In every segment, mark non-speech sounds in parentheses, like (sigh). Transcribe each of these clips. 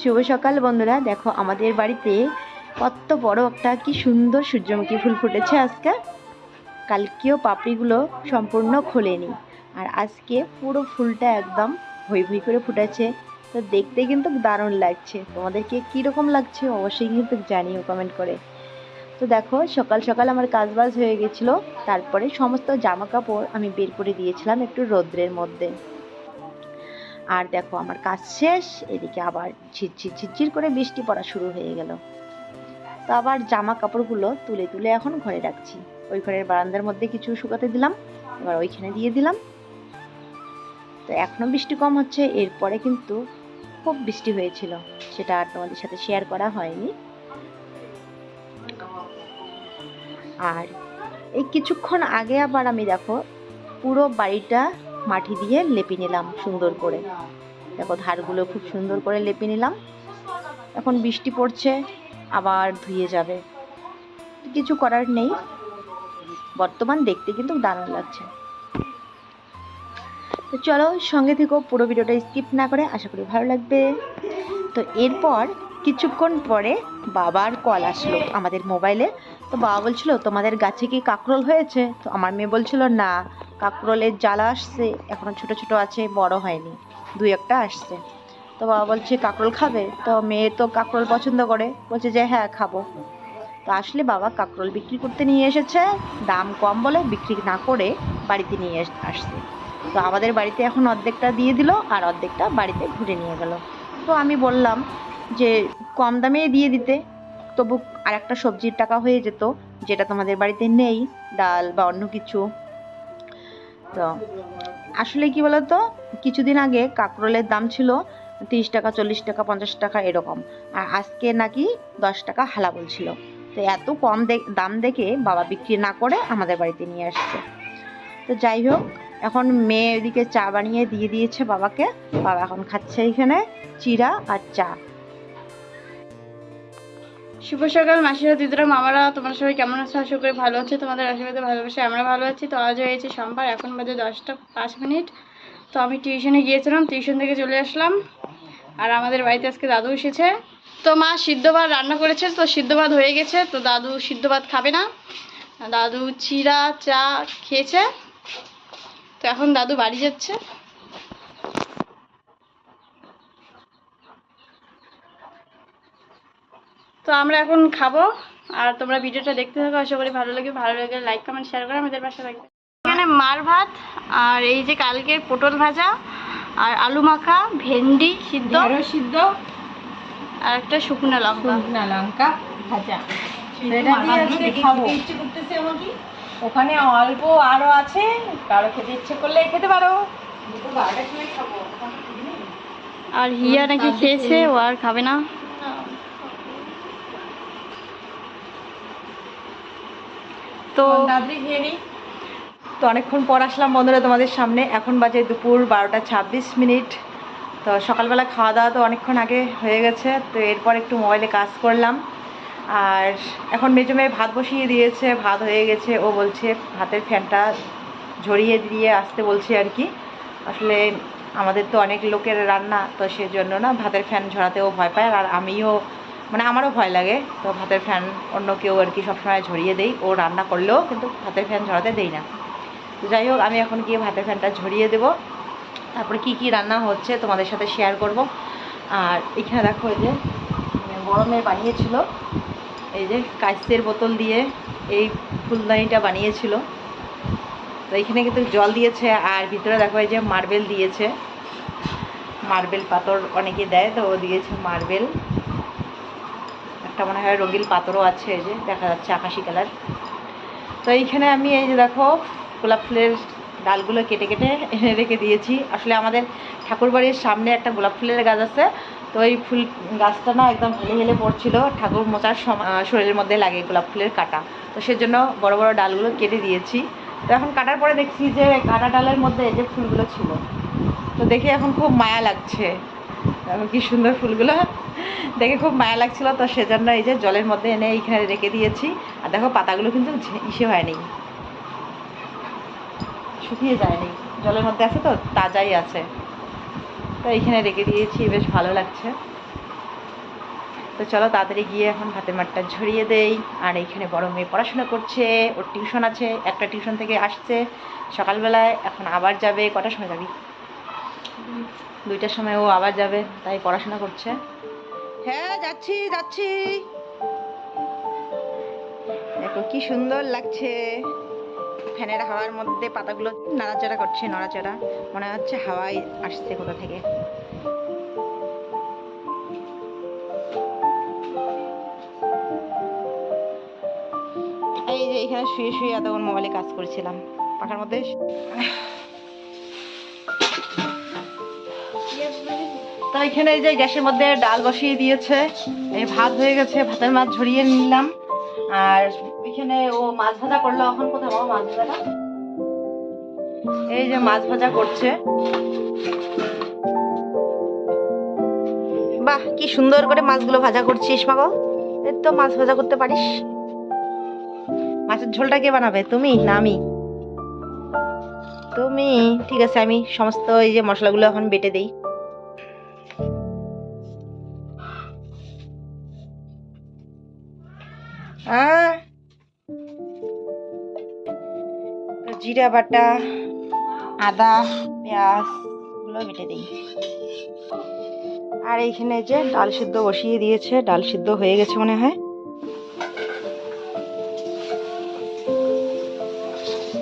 শুভ সকাল বন্ধুরা। দেখো, আমাদের বাড়িতে কত বড় একটা কি সুন্দর সূর্যমুখী ফুল ফুটেছে আজকে। কালকেও পাপড়িগুলো সম্পূর্ণ খোলেনি। আর আজকে পুরো ফুলটা একদম ভই ভই করে ফুটেছে। তো দেখতে কিন্তু দারুণ লাগছে। তোমাদেরকে কীরকম লাগছে অবশ্যই কিন্তু জানিও কমেন্ট করে। তো দেখো, সকাল সকাল আমার কাজবাজ হয়ে গেছিল। তারপরে সমস্ত জামা কাপড় আমি বের করে দিয়েছিলাম একটু রৌদ্রের মধ্যে। আর দেখো আমার কাজ শেষ, এদিকে আবার ঝিরঝির ঝিরঝির করে বৃষ্টি পড়া শুরু হয়ে গেল। তো আবার জামা কাপড়গুলো তুলে তুলে এখন ঘরে রাখছি। ওই ঘরের বারান্দার মধ্যে কিছু শুকাতে দিলাম, এবার ওইখানে দিয়ে দিলাম। তো এখনও বৃষ্টি কম হচ্ছে, এরপরে কিন্তু খুব বৃষ্টি হয়েছিল, সেটা আর তোমাদের সাথে শেয়ার করা হয়নি। আর এই কিছুক্ষণ আগে আবার আমি দেখো পুরো বাড়িটা মাটি দিয়ে লেপে নিলাম সুন্দর করে। দেখো ধারগুলো খুব সুন্দর করে লেপে নিলাম। এখন বৃষ্টি পড়ছে, আবার ধুয়ে যাবে। কিছু করার নেই। বর্তমান দেখতে কিন্তু দারুণ লাগছে। তো চলো সঙ্গে থেকো, পুরো ভিডিওটা স্কিপ না করে আশা করি ভালো লাগবে। তো এরপর কিছুক্ষণ পরে বাবার কল আসলো আমাদের মোবাইলে। তো বাবা বলছিল, তোমাদের গাছে কি কাকরোল হয়েছে? তো আমার মেয়ে বলছিল, না। কাকরোলের জ্বালা আসছে, এখনও ছোট ছোট আছে, বড় হয়নি। দুই একটা আসছে। তো বাবা বলছে, কাকরোল খাবে? তো মেয়ে তো কাকরোল পছন্দ করে। বলছে যে হ্যাঁ খাব। তো আসলে বাবা কাকরোল বিক্রি করতে নিয়ে এসেছে। দাম কম বলে বিক্রি না করে বাড়িতে নিয়ে আসছে। তো আমাদের বাড়িতে এখন অর্ধেকটা দিয়ে দিল আর অর্ধেকটা বাড়িতে ঘুরে নিয়ে গেল। তো আমি বললাম যে, কম দামে দিয়ে দিতে। তবু আর একটা সবজির টাকা হয়ে যেত, যেটা তোমাদের বাড়িতে নেই, ডাল বা অন্য কিছু। তো আসলে কি বলতো? কিছুদিন আগে কাঁকরোলের দাম ছিল তিরিশ টাকা, চল্লিশ টাকা, পঞ্চাশ টাকা এরকম। আর আজকে নাকি দশ টাকা হালা বলছিল। তো এত কম দাম দেখে বাবা বিক্রি না করে আমাদের বাড়িতে নিয়ে আসছে। তো যাই হোক, এখন মেয়ে ওদিকে চা বানিয়ে দিয়ে দিয়েছে বাবাকে। বাবা এখন খাচ্ছে এখানে চিরা আর চা। শুভ সকাল, মাসিরা, দিদিরা, মামারা, তোমরা সবাই কেমন আছো? আশা করি ভালো আছে। তোমাদের আশীর্বাদে ভালোবাসে আমরা ভালো আছি। তো আজ হয়েছে সোমবার, এখন বাজে দশটা পাঁচ মিনিট। তো আমি টিউশনে গিয়েছিলাম, টিউশন থেকে চলে আসলাম। আর আমাদের বাড়িতে আজকে দাদু এসেছে। তো মা সিদ্ধ ভাত রান্না করেছে, তো সিদ্ধ ভাত হয়ে গেছে, তো দাদু সিদ্ধ ভাত খাবে না। দাদু চিরা চা খেয়েছে। তো এখন দাদু বাড়ি যাচ্ছে। তো আমরা এখন খাব। আর তোমরা ভিডিওটা দেখতে থাকো আশা করি ভালো লাগে ভালো লাগে লাইক কমেন্ট শেয়ার করে আমাদের পাশে থাকবে। এখানে মার ভাত আর এই যে কালকের পটল ভাজা আর আলু মাখা ভেন্ডি সিদ্ধ সিদ্ধ আর একটা শুকনো লঙ্কা। শুকনা লঙ্কা ভাজা। এটা দিয়ে আজকে খাব। ওখানে অল্প আরও আছে। কারও খেতে ইচ্ছে করলে খেতে পারো। আর হিয়া নাকি খেয়েছে ও আর খাবে না। তো তো অনেকক্ষণ পর আসলাম বন্ধুরা তোমাদের সামনে। এখন বাজে দুপুর বারোটা ছাব্বিশ মিনিট। তো সকালবেলা খাওয়া দাওয়া তো অনেকক্ষণ আগে হয়ে গেছে। তো এরপর একটু মোবাইলে কাজ করলাম। আর এখন মেজো মেয়ে ভাত বসিয়ে দিয়েছে, ভাত হয়ে গেছে। ও বলছে ভাতের ফ্যানটা ঝরিয়ে দিয়ে আসতে বলছে আর কি। আসলে আমাদের তো অনেক লোকের রান্না, তো সেজন্য না ভাতের ফ্যান ঝরাতেও ভয় পায়। আর আমিও মানে আমারও ভয় লাগে। তো ভাতের ফ্যান অন্য কেউ আর কি সবসময় ঝরিয়ে দেই। ও রান্না করলেও কিন্তু ভাতের ফ্যান ঝরাতে দেই না। তো যাই হোক, আমি এখন গিয়ে ভাতের ফ্যানটা ঝরিয়ে দেব। তারপরে কি কি রান্না হচ্ছে তোমাদের সাথে শেয়ার করব। আর এখানে দেখো এই যে মানে গরমে বানিয়েছিল। এই যে কাস্তের বোতল দিয়ে এই ফুলদানিটা বানিয়েছিল। তো এখানে কিন্তু জল দিয়েছে আর ভিতরে দেখো এই যে মার্বেল দিয়েছে। মার্বেল পাথর অনেকে দেয়, তো ও দিয়েছে মার্বেল। একটা মনে হয় রঙিন পাথরও আছে, এই যে দেখা যাচ্ছে আকাশি কালার। তো এইখানে আমি এই যে দেখো, গোলাপ ফুলের ডালগুলো কেটে কেটে এনে রেখে দিয়েছি। আসলে আমাদের ঠাকুরবাড়ির সামনে একটা গোলাপ ফুলের গাছ আছে। তো ওই ফুল গাছটা না একদম হেলে হেলে পড়ছিল। ঠাকুর মোচার শরীরের মধ্যে লাগে গোলাপ ফুলের কাটা। তো সেজন্য বড় বড় ডালগুলো কেটে দিয়েছি। তো এখন কাটার পরে দেখছি যে কাটা ডালের মধ্যে এই যে ফুলগুলো ছিল। তো দেখে এখন খুব মায়া লাগছে। দেখো কি সুন্দর ফুলগুলো। দেখে খুব মায়া লাগছিল তো সেজন্য এই যে জলের মধ্যে এনে এইখানে রেখে দিয়েছি। আর দেখো পাতাগুলো কিন্তু ইসে হয়নি। শুকিয়ে যায়নি। জলের মধ্যে আছে তো, তাজাই আছে। তো এইখানে রেখে দিয়েছি, বেশ ভালো লাগছে। তো চলো তাড়াতাড়ি গিয়ে এখন ভাতের মাঠটা ঝরিয়ে দেই। আর এইখানে বড় মেয়ে পড়াশোনা করছে, ওর টিউশন আছে, একটা টিউশন থেকে আসছে। সকালবেলায় এখন আবার যাবে, কটার সময় যাবি? দুইটার সময় ও আবার যাবে, তাই পড়াশোনা করছে। হ্যাঁ যাচ্ছি যাচ্ছি। দেখো কি সুন্দর লাগছে। ফ্যানের হাওয়ার মধ্যে পাতাগুলো নাড়াচাড়া করছে, নড়াচড়া। মনে হচ্ছে হাওয়াই আসছে কোথা থেকে। এই যে এখানে শুয়ে শুয়ে এতক্ষণ মোবাইলে কাজ করছিলাম। পাখার মধ্যে তো এখানে এই যে গ্যাসের মধ্যে ডাল বসিয়ে দিয়েছে। এই ভাত হয়ে গেছে, ভাতের মাছ ঝরিয়ে নিলাম। আর এখানে ও মাছ ভাজা করল এখন বাবা মাছ ভাজাটা? এই যে মাছ ভাজা করছে। বাহ, কি সুন্দর করে মাছগুলো ভাজা করছিস বাবা। এই তো মাছ ভাজা করতে পারিস। মাছের ঝোলটা কে বানাবে, তুমি না আমি? তুমি, ঠিক আছে, আমি সমস্ত এই যে মশলাগুলো এখন বেটে দেই। তো জিরা বাটা, আদা, পেঁয়াজ, এগুলো বেটে দিই। আর এইখানে যে ডাল সিদ্ধ বসিয়ে দিয়েছে, ডাল সিদ্ধ হয়ে গেছে মনে হয়।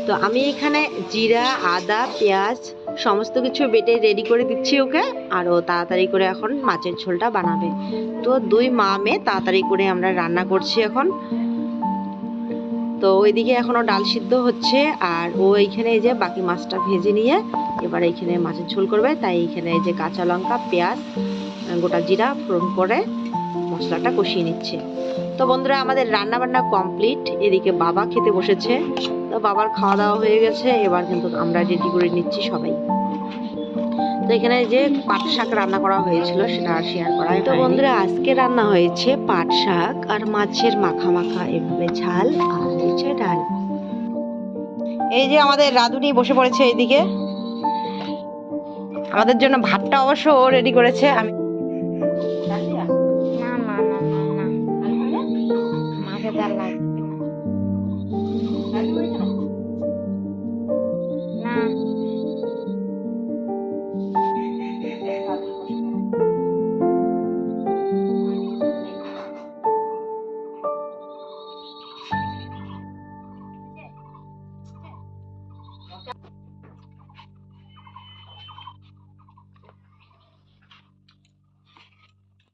তো আমি এখানে জিরা, আদা, পেঁয়াজ সমস্ত কিছু বেটে রেডি করে দিচ্ছি ওকে। আর ও তাড়াতাড়ি করে এখন মাছের ঝোলটা বানাবে। তো দুই মা মেয়ে তাড়াতাড়ি করে আমরা রান্না করছি এখন। তো ওইদিকে এখনও ডাল সিদ্ধ হচ্ছে, আর ও এইখানে এই যে বাকি মাছটা ভেজে নিয়ে এবার এইখানে মাছের ঝোল করবে। তাই এইখানে এই যে কাঁচা লঙ্কা, পেঁয়াজ, গোটা জিরা ফোড়ন করে মশলাটা কষিয়ে নিচ্ছে। তো বন্ধুরা আমাদের রান্না বান্না কমপ্লিট। এদিকে বাবা খেতে বসেছে। তো বাবার খাওয়া দাওয়া হয়ে গেছে। এবার কিন্তু আমরা রেডি করে নিচ্ছি সবাই। তো এখানে যে পাট শাক রান্না করা হয়েছিল সেটা আর শেয়ার করা তো বন্ধুরা আজকে রান্না হয়েছে পাট শাক আর মাছের মাখা মাখা এভাবে ঝাল আর হয়েছে ডাল। এই যে আমাদের রাধুনি বসে পড়েছে এইদিকে। আমাদের জন্য ভাতটা অবশ্য ও রেডি করেছে। আমি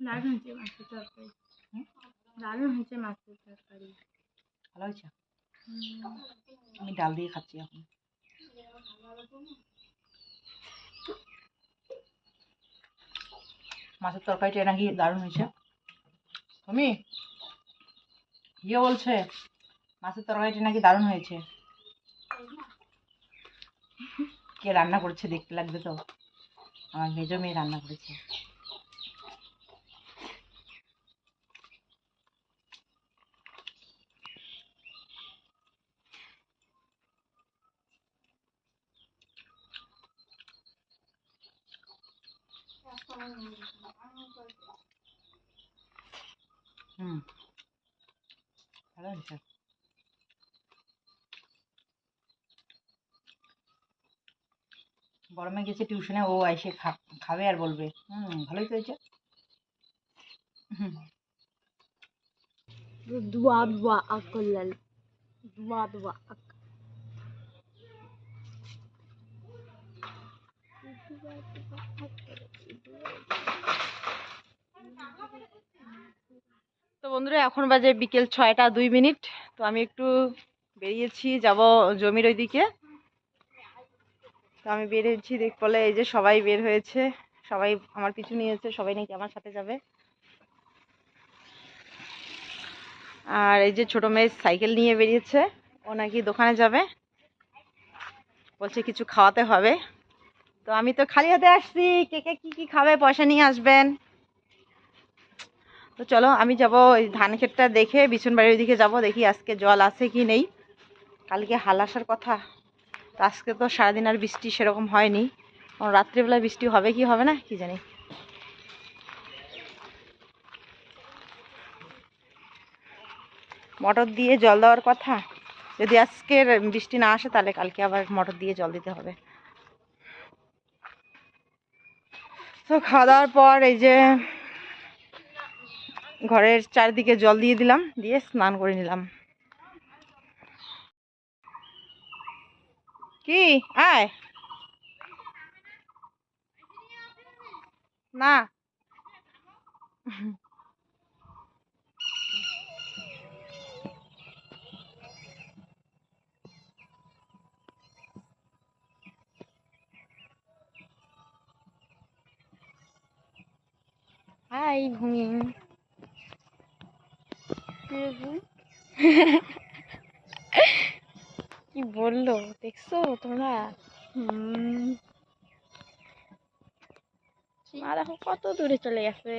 দারুণ হয়েছে মাছের তরকারি। দারুণ হয়েছে মাছের তরকারি। ভালো হয়েছে? আমি ডাল দিয়ে খাচ্ছি এখন। মাছের তরকারিটা নাকি দারুণ হয়েছে। তুমি ইয়ে বলছে মাছের তরকারিটা নাকি দারুণ হয়েছে। কে রান্না করেছে দেখতে লাগবে তো? আমার মেজো মেয়ে রান্না করেছে। হুম। ভালো হয়েছে? গরমে গেছে টিউশনে ও এসে খা- খাবে আর বলবে হুম ভালোই তো হয়েছে দোয়া দোয়া আকলাল দোয়া দোয়া আক। তো বন্ধুরা এখন বাজে বিকেল ছয়টা দুই মিনিট। তো আমি একটু বেরিয়েছি যাব জমির ওইদিকে। তো আমি বের বেরিয়েছি দেখ, বলে এই যে সবাই বের হয়েছে, সবাই আমার পিছু নিয়েছে, সবাই নাকি আমার সাথে যাবে। আর এই যে ছোট মেয়ে সাইকেল নিয়ে বেরিয়েছে, ও নাকি দোকানে যাবে। বলছে কিছু খাওয়াতে হবে। তো আমি তো খালি হাতে আসছি, কে কে কী কী খাবে, পয়সা নিয়ে আসবেন। তো চলো, আমি যাব ওই ধান ক্ষেতটা দেখে বিছন বাড়ির দিকে যাব, দেখি আজকে জল আছে কি নেই। কালকে হাল আসার কথা। আজকে তো সারাদিন আর বৃষ্টি সেরকম হয়নি। রাত্রিবেলা বৃষ্টি হবে কি হবে না, কি জানি। মটর দিয়ে জল দেওয়ার কথা? যদি আজকের বৃষ্টি না আসে, তাহলে কালকে আবার মটর দিয়ে জল দিতে হবে। তো খাওয়া দাওয়ার পর এই যে ঘরের চারিদিকে জল দিয়ে দিলাম, দিয়ে স্নান করে নিলাম। কি? আয়। না। হাই ভূমি (laughs) কি বলল? দেখছ তোমরা? হুম। মা দেখো কত দূরে চলে গেছে।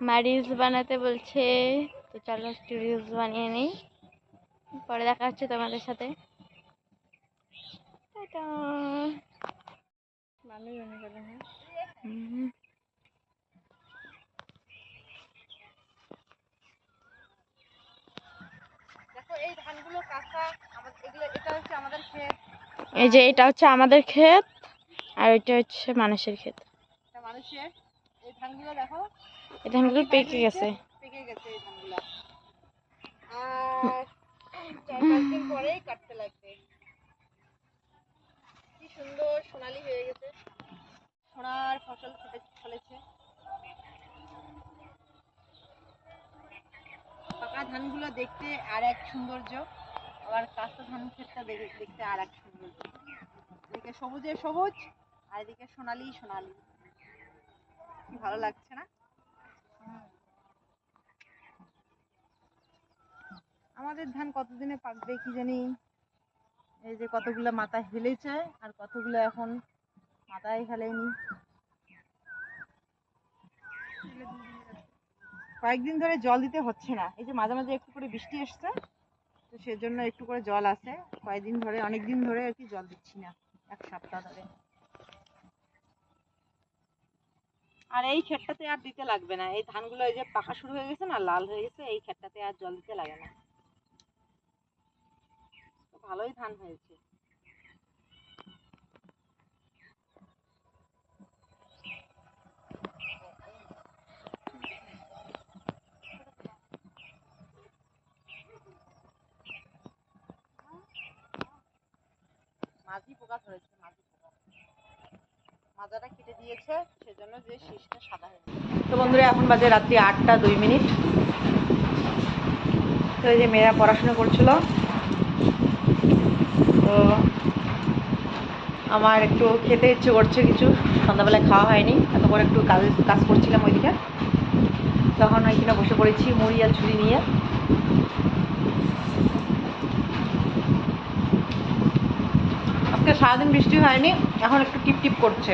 মা রিলস বানাতে বলছে। তো চলো একটু রিলস বানিয়ে নিই। পরে দেখা হচ্ছে তোমাদের সাথে। টাটা। ভালোই মনে করো হ্যাঁ এই যে এটা হচ্ছে আমাদের ক্ষেত আর এটা হচ্ছে মানুষের ক্ষেত। এই ধানগুলো পেকে গেছে। পেকে গেছে এই ধানগুলো আর চার পাঁচ দিন পরেই কাটতে লাগবে কি সুন্দর সোনালি হয়ে গেছে সোনার ফসল ফেটে ফলেছে পাকা ধানগুলো দেখতে আর এক সৌন্দর্য, আবার কাঁচা ধান ক্ষেতটা দেখতে আর এক সৌন্দর্য। এদিকে সবুজে সবুজ, আর এদিকে সোনালি সোনালি। ভালো লাগছে না? আমাদের ধান কতদিনে পাকবে কি জানি? এই যে কতগুলো মাথায় হেলেছে, আর কতগুলো এখন মাথায় ফেলেনি কয়েকদিন ধরে জল দিতে হচ্ছে না। এই যে মাঝে মাঝে একটু করে বৃষ্টি এসছে, তো সেজন্য একটু করে জল আছে। কয়েকদিন ধরে অনেক দিন ধরে আর কি জল দিচ্ছি না, এক সপ্তাহ ধরে। আর এই ক্ষেতটাতে আর দিতে লাগবে না। এই ধানগুলো এই যে পাকা শুরু হয়ে গেছে না, লাল হয়ে গেছে, এই ক্ষেতটাতে আর জল দিতে লাগে না। ভালোই ধান হয়েছে। মাঝি পোকা ধরেছে, মাঝি পোকা। মাজাটা কেটে দিয়েছে, সেজন্য যে শীষটা সাদা হয়ে তো বন্ধুরা, এখন বাজে রাত্রি আটটা দুই মিনিট। তো এই যে মেয়েরা পড়াশোনা করছিল। তো আমার একটু খেতে ইচ্ছে করছে কিছু। সন্ধ্যাবেলায় খাওয়া হয়নি। এতক্ষণ একটু কাজ কাজ করছিলাম ওইদিকে। তখন ওইখানে বসে পড়েছি, মুড়ি আর ছুরি নিয়ে। আজকে সারাদিন বৃষ্টি হয়নি এখন একটু টিপ টিপ করছে।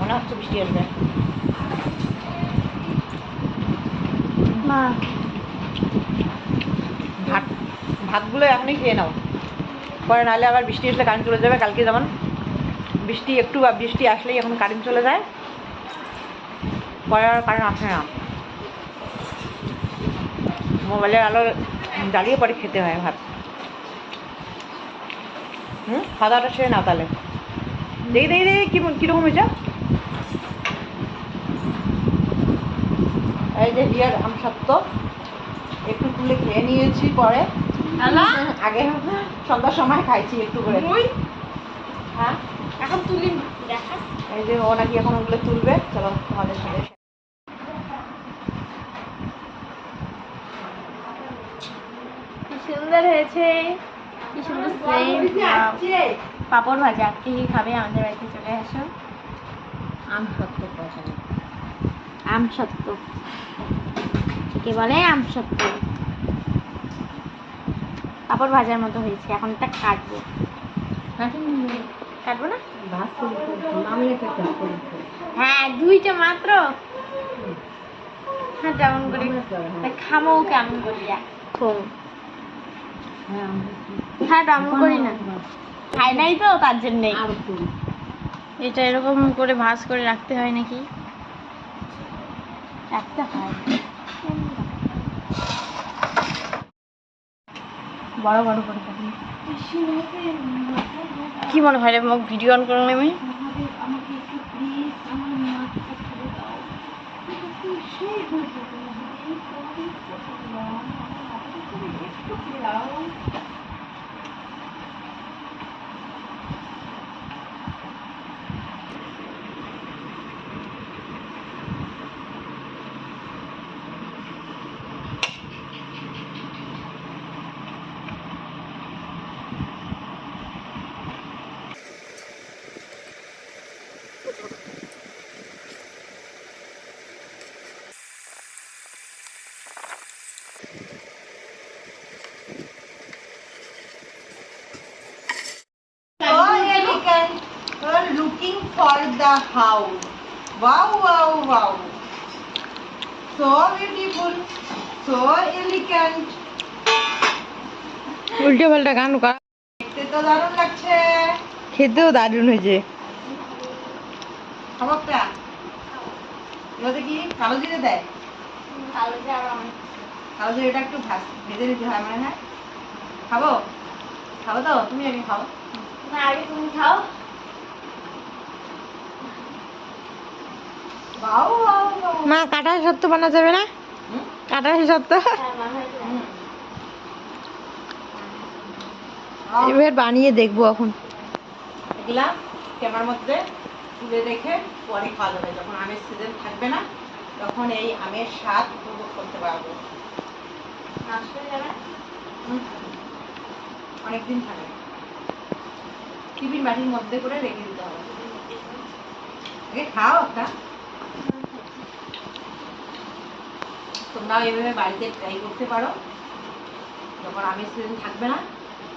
মনে হচ্ছে বৃষ্টি আসবে। ভাত ভাতগুলো এখনই খেয়ে নাও। পরে নাহলে আবার বৃষ্টি আসলে কারেন্ট চলে যাবে কালকে যেমন বৃষ্টি একটু বা বৃষ্টি আসলেই এখন কারেন্ট চলে যায়। পরে আর কারেন্ট আসে না। মোবাইলের আলো জ্বালিয়ে পরে খেতে হয় ভাত। হুম? দাওয়াটা সেরে তাহলে দেখি দেখি দেখি কি কীরকম হয়েছে? এই যে হিয়ার আম সত্য একটু তুলে খেয়ে নিয়েছি পরে। আগে সন্ধ্যার সময় খাইছি একটু করে। হ্যাঁ? এখন তুলি দেখা। এই যে ও নাকি এখন ওগুলো তুলবে চলো তোমাদের সাথে সুন্দর হয়েছে। কি পাপড় ভাজা। কে কি খাবে আমাদের বাড়িতে? চলে আসো। আম সত্য কথা। আম সত্য। কে বলে আম সত্য? পাপড় ভাজার মতো হয়েছে। এখন এটা কাটবো। কাটবো না? হ্যাঁ দুইটা মাত্র। হ্যাঁ তেমন করে। তা খামো কেমন করি এখন হ্যাঁ। হ্যাঁ করি না। খাই নাই তো তার জন্যে এটা এরকম করে ভাজ করে রাখতে হয় নাকি? হয়। বড় বড় করে কি মনে হয় রে মোক ভিডিও অন করলাম আমি? Isso, final. É We're looking for the house. Wow, wow, wow. So beautiful. So elegant. উল্টে পাল্টা গান করা দেখতে তো দারুণ লাগছে। খেতেও দারুণ হয়েছে। খাবারটা এগুলোতে কি? কালো জিরে দেয়? কালো জিরেটা একটু ভাজ ভেজে নিতে হয় মনে হয়? খাব? খাব তো? তুমি আগে খাও। বাউ বাউ বাউ মা কাঁঠাল সত্য বানা যাবে না? কাঁঠাল সত্য? এবার বানিয়ে দেখব এখন। এগুলা মধ্যে তুলে রেখে পরে খাওয়া যাবে। যখন আমের সিজন থাকবে না তখন এই আমের স্বাদ উপভোগ করতে পারব। অনেকদিন থাকে। টিফিন বাটির মধ্যে করে রেখে দিতে হবে। আগে খাও একটা। তোমরাও এভাবে বাড়িতে ট্রাই করতে পারো। যখন আমের সিজন থাকবে না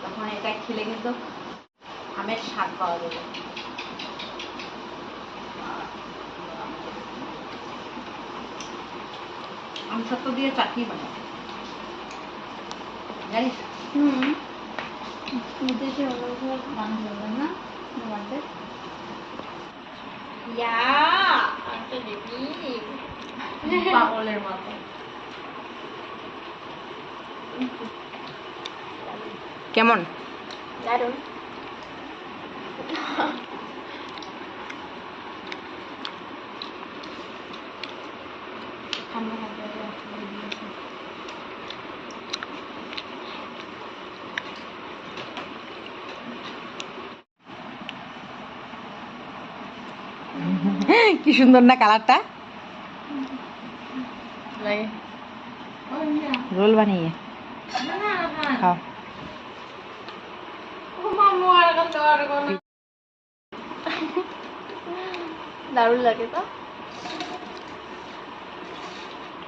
তখন এটা খেলে কিন্তু আমের স্বাদ পাওয়া যাবে। আম সত্য দিয়ে চাটনি বানায় জানিস? হুম। বিদেশে বানানো যাবে না আমাদের ইয়া একটা দিবি। পাগলের মতো। কেমন? কি সুন্দর না কালারটা? রোল বানিয়ে। খাও। দারুণ লাগে তো।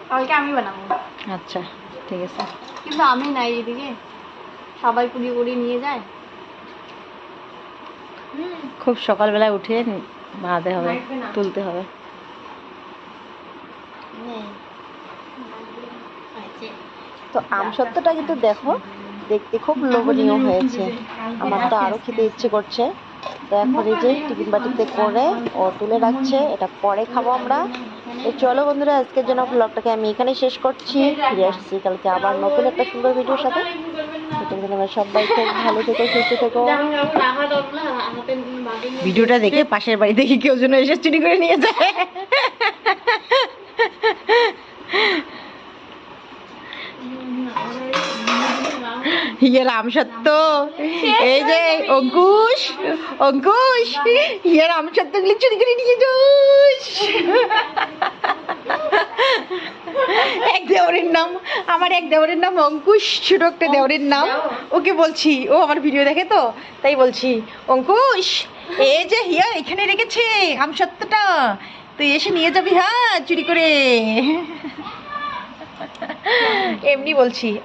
কালকে আমি বানাবো। আচ্ছা ঠিক আছে। কিন্তু আমি নাই এদিকে। সবাই কুড়িয়ে কুড়িয়ে নিয়ে যায়। খুব সকালবেলায় উঠে বানাতে হবে তুলতে হবে। নেই তো আম সত্যটা কিন্তু দেখো, দেখতে খুব লোভনীয় হয়েছে। আমার তো আরও খেতে ইচ্ছে করছে। তো এখন এই যে টিফিন বাটিতে করে ও তুলে রাখছে, এটা পরে খাব আমরা। তো চলো বন্ধুরা, আজকের জন্য ব্লগটাকে আমি এখানে শেষ করছি। ফিরে আসছি কালকে আবার নতুন একটা সুন্দর ভিডিওর সাথে। সবাই খুব ভালো থেকো, সুস্থ থেকো। ভিডিওটা দেখে পাশের বাড়ি থেকে কেউ যেন এসে চুরি করে নিয়ে যায়। ইয়ে রাম সত্য। এই যে অঙ্কুশ অঙ্কুশ ইয়ে রাম সত্য গুলি চুরি করে নিয়ে যাস এক দেওরের নাম আমার এক দেওরের নাম অঙ্কুশ ছোট একটা দেওরের নাম। ওকে বলছি ও আমার ভিডিও দেখে তো তাই বলছি অঙ্কুশ (laughs) এই যে হিয়া এখানে রেখেছে আম সত্যটা তুই এসে নিয়ে যাবি হ্যাঁ চুরি করে? (laughs) এমনি বলছি